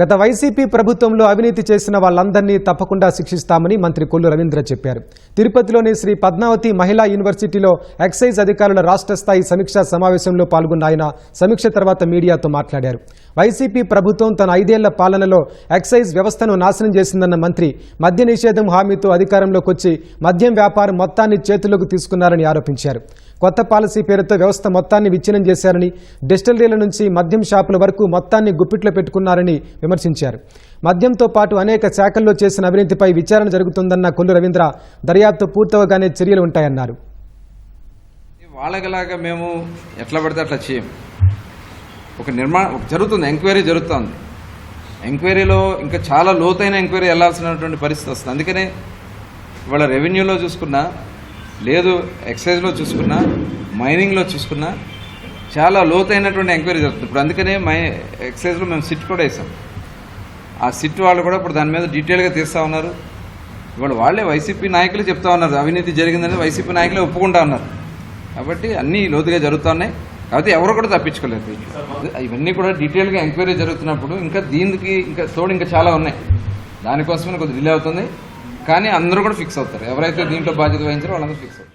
గత వైసీపీ ప్రభుత్వంలో అవినీతి చేసిన వాళ్ళందరినీ తప్పకుండా శిక్షిస్తామని మంత్రి కొల్లు రవీంద్ర చెప్పారు. తిరుపతిలోని శ్రీ పద్మావతి మహిళా యూనివర్సిటీలో ఎక్సైజ్ అధికారుల రాష్ట్ర స్థాయి సమీక్షా సమావేశంలో పాల్గొన్న ఆయన సమీక్ష తర్వాత మీడియాతో మాట్లాడారు. వైసీపీ ప్రభుత్వం తన ఐదేళ్ళ పాలనలో ఎక్సైజ్ వ్యవస్థను నాశనం చేసిందన్న మంత్రి మద్య నిషేధం హామీతో అధికారంలోకి వచ్చి మద్యం వ్యాపారం మొత్తాన్ని చేతుల్లోకి తీసుకున్నారని ఆరోపించారు. కొత్త పాలసీ పేరుతో వ్యవస్థ మొత్తాన్ని విచ్ఛిన్నం చేశారని డిస్టిలరీల నుంచి మద్యం షాపుల వరకు మొత్తాన్ని గుప్పిట్లో పెట్టుకున్నారని విమర్శించారు. మద్యంతో పాటు అనేక శాఖల్లో చేసిన అవినీతిపై విచారణ జరుగుతుందన్న కొల్లు రవీంద్ర దర్యాప్తు పూర్తవగానే చర్యలు ఉంటాయన్నారు. వాళ్ళకిలాగా మేము ఎట్లా పడితే అట్లా చేయం. ఒక నిర్మాణం జరుగుతుంది ఎంక్వైరీ జరుగుతుంది. ఎంక్వైరీలో ఇంకా చాలా లోతైన ఎంక్వైరీ వెళ్ళాల్సినటువంటి పరిస్థితి వస్తుంది. అందుకనే ఇవాళ రెవెన్యూలో చూసుకున్నా లేదు ఎక్సైజ్లో చూసుకున్నా మైనింగ్లో చూసుకున్నా చాలా లోతైనటువంటి ఎంక్వైరీ జరుగుతుంది. ఇప్పుడు అందుకనే మై ఎక్సైజ్లో మేము సిట్ కూడా వేసాం. ఆ సిట్ వాళ్ళు కూడా ఇప్పుడు దాని మీద డీటెయిల్గా తీస్తూ ఉన్నారు. ఇవాళ వాళ్ళే వైసీపీ నాయకులు చెప్తా ఉన్నారు. అవినీతి జరిగిందని వైసీపీ నాయకులే ఒప్పుకుంటా ఉన్నారు. కాబట్టి అన్నీ లోతుగా జరుగుతున్నాయి. కాబట్టి ఎవరు కూడా తప్పించుకోలేదు. ఇవన్నీ కూడా డీటెయిల్గా ఎంక్వైరీ జరుగుతున్నప్పుడు ఇంకా దీనికి ఇంకా తోడు ఇంకా చాలా ఉన్నాయి. దానికోసమే కొద్దిగా డిలే అవుతుంది. కానీ అందరూ కూడా ఫిక్స్ అవుతారు. ఎవరైతే దీంట్లో బాధ్యత వహించారో వాళ్ళందరూ ఫిక్స్ అవుతారు.